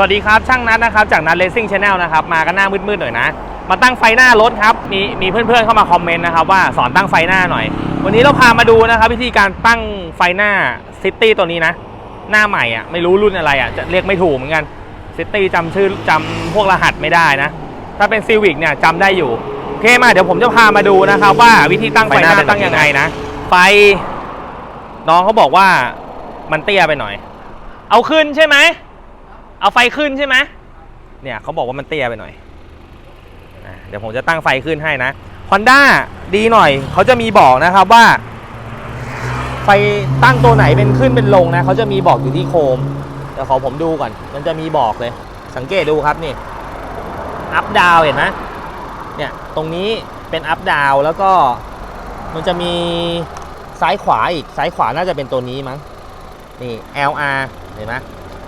สวัสดีครับช่างนัดนะครับจากนัดเลสซิ่งชาแนลนะครับมากันหน้ามืดๆหน่อยนะ มาตั้งไฟหน้ารถครับมีมีเพื่อนๆเข้ามาคอมเมนต์นะครับว่าสอนตั้งไฟหน้าหน่อย วันนี้เราพามาดูนะครับวิธีการตั้งไฟหน้าซิตี้ตัวนี้นะ หน้าใหม่อะไม่รู้รุ่นอะไรอะจะเรียกไม่ถูกเหมือนกันซิตี้จำชื่อจำพวกรหัสไม่ได้นะ ถ้าเป็นซีวิกเนี่ยจำได้อยู่โอเคมาเดี๋ยวผมจะพามาดูนะครับว่าวิธีตั้งไฟหน้าไฟหน้าเป็นแบบตั้งยังไงนะไฟน้องเขาบอกว่ามันเตี้ยไปหน่อย เอาขึ้นใช่ไหม เอาไฟขึ้นใช่ไหมเนี่ยเขาบอกว่ามันเตี้ยไปหน่อยอเดี๋ยวผมจะตั้งไฟขึ้นให้นะ Honda ดีหน่อย เขาจะมีบอกนะครับว่า ไฟตั้งตัวไหนเป็นขึ้นเป็นลงนะเขาจะมีบอกอยู่ที่โคมเดี๋ยวขอผมดูก่อน มันจะมีบอกเลย สังเกตดูครับนี่อัพดาวเห็นไหมเนี่ยตรงนี้เป็นอัพดาวแล้วก็มันจะมีซ้ายขวาอีกซ้ายขวาน่าจะเป็นตัวนี้มั้งนี่ LR เห็นไหม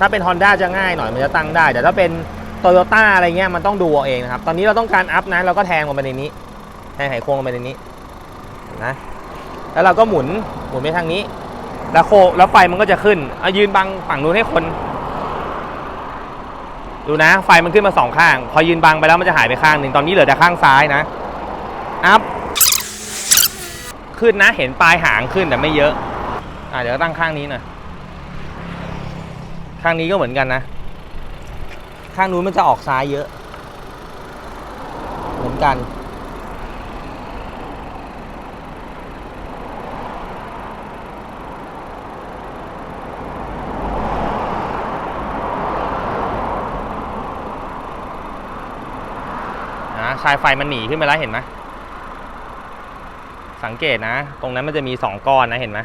ถ้าเป็น Honda จะง่ายหน่อยมันจะตั้งได้ แต่ถ้าเป็น Toyota อะไรเงี้ยมันต้องดูเอาเองนะครับ ตอนนี้เราต้องการอัพนะเราก็แทงลงไปในนี้ แทงไขควงลงไปในนี้นไหมแล้วเราก็หมุนหมุนไปทางนี้ แล้วโคแล้วไฟมันก็จะขึ้นเอายืนบังฝั่งนู้นให้คน ดูนะ ไฟมันขึ้นมาสองข้าง พอยืนบังไปแล้วมันจะหายไปข้างหนึ่งตอนนี้เหลือแต่ข้างซ้ายนะอัพขึ้นนะเห็นปลายหางขึ้นแต่ไม่เยอะ อะเดี๋ยวตั้งข้างนี้หน่อย ข้างนี้ก็เหมือนกันนะ ข้างนู้นมันจะออกซ้ายเยอะ เหมือนกัน นะชายไฟมันหนีขึ้นไปแล้วเห็นไหมสังเกตนะ ตรงนั้นมันจะมีสองก้อนนะเห็นไหม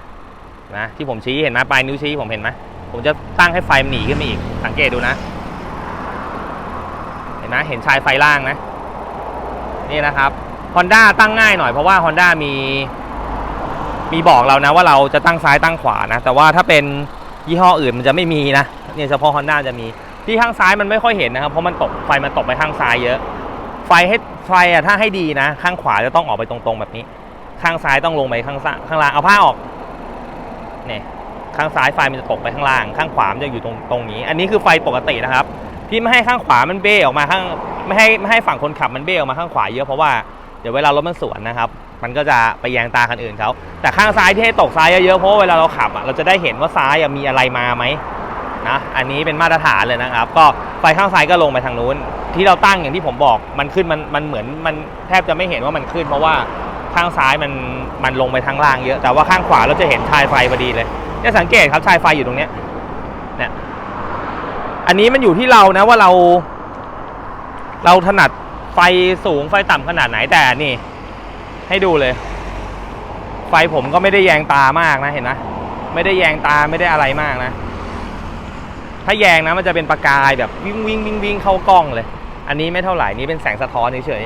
นะที่ผมชี้เห็นไหมปลายนิ้วชี้ผมเห็นไหม ผมจะตั้งให้ไฟมันหนีขึ้นมาอีก สังเกตดูนะ เห็นไหมเห็นชายไฟล่างนะ นี่นะครับ Honda ตั้งง่ายหน่อยเพราะว่า Honda มี มีบอกเรานะว่าเราจะตั้งซ้ายตั้งขวานะ แต่ว่าถ้าเป็นยี่ห้ออื่นมันจะไม่มีนะเนี่ยเฉพาะ Honda จะมีที่ข้างซ้ายมันไม่ค่อยเห็นนะครับ เพราะมันตกไฟมันตกไปข้างซ้ายเยอะ ไฟให้ไฟอะถ้าให้ดีนะ ข้างขวาจะต้องออกไปตรงๆแบบนี้ ข้างซ้ายต้องลงไปข้างซ้ายข้างล่างเอาผ้าออกเนี่ย ข้างซ้ายไฟมันจะตกไปข้างล่าง ข้างขวามันจะอยู่ตรงตรงนี้ อันนี้คือไฟปกตินะครับ ที่ไม่ให้ข้างขวามันเบ้ออกมาข้างไม่ให้ไม่ให้ฝั่งคนขับมันเบ้ออกมาข้างขวาเยอะเพราะว่าเดี๋ยวเวลารถมันสวนนะครับ มันก็จะไปแยงตาคันอื่นเขาแต่ข้างซ้ายที่ให้ตกซ้ายเยอะๆเพราะว่าเวลาเราขับอะเราจะได้เห็นว่าซ้ายมีอะไรมาไหมนะอันนี้เป็นมาตรฐานเลยนะครับ ก็ไฟข้างซ้ายก็ลงไปทางนู้น ที่เราตั้งอย่างที่ผมบอกมันขึ้นมันมันเหมือนมันแทบจะไม่เห็นว่ามันขึ้น เพราะว่าข้างซ้ายมันมันลงไปทางล่างเยอะ แต่ว่าข้างขวาเราจะเห็นชายไฟพอดีเลย จะสังเกตครับชายไฟอยู่ตรงเนี้ยเนี่ยอันนี้มันอยู่ที่เรานะว่าเรา เราถนัดไฟสูงไฟต่ำขนาดไหนแต่นี่ ให้ดูเลย ไฟผมก็ไม่ได้แยงตามากนะเห็นไหมไม่ได้แยงตาไม่ได้อะไรมากนะ ถ้าแยงนะมันจะเป็นประกายแบบวิ่งวิ่งวิ่งวิ่งเข้ากล้องเลย อันนี้ไม่เท่าไหร่นี่เป็นแสงสะท้อนเฉย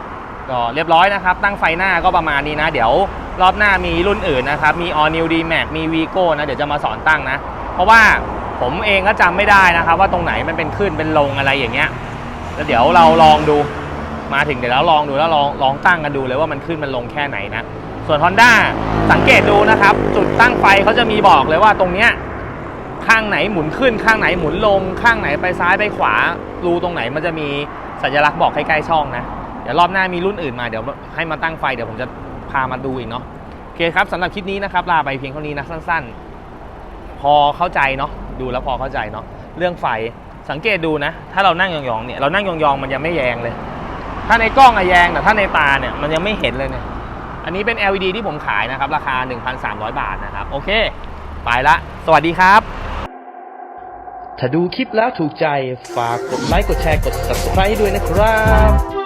ๆก็เรียบร้อยนะครับ ตั้งไฟหน้าก็ประมาณนี้นะ เดี๋ยว รอบหน้ามีรุ่นอื่นนะครับ มี All New D Max มี Vigo นะ เดี๋ยวจะมาสอนตั้งนะ เพราะว่าผมเองก็จำไม่ได้นะครับ ว่าตรงไหนมันเป็นขึ้นเป็นลงอะไรอย่างเงี้ย แล้วเดี๋ยวเราลองดู มาถึงเดี๋ยวเราลองดูแล้วลองลองตั้งกันดูเลยว่ามันขึ้นมันลงแค่ไหนนะ ส่วน Honda สังเกตดูนะครับ จุดตั้งไฟเขาจะมีบอกเลยว่าตรงเนี้ยข้างไหนหมุนขึ้นข้างไหนหมุนลง ข้างไหนไปซ้ายไปขวา รูตรงไหนมันจะมีสัญลักษณ์บอกใกล้ๆช่องนะ เดี๋ยวรอบหน้ามีรุ่นอื่นมาเดี๋ยวให้มาตั้งไฟเดี๋ยวผมจะ พามาดูอีกเนาะโอเคครับสำหรับคลิปนี้นะครับลาไปเพียงเท่านี้นะสั้น ๆ พอเข้าใจเนาะดูแล้วพอเข้าใจเนาะเรื่องไฟสังเกตดูนะ ถ้าเรานั่งยองๆเนี่ยเรานั่งยองๆมันยังไม่แยงเลย ถ้าในกล้องอะแยงแต่ถ้าในตาเนี่ยมันยังไม่เห็นเลยเนี่ยอันนี้เป็น LED ที่ผมขายนะครับ ราคา 1,300 บาทนะครับ โอเค ไปละ สวัสดีครับ ถ้าดูคลิปแล้วถูกใจ ฝากกดไลค์ กดแชร์ กด subscribe ด้วยนะครับ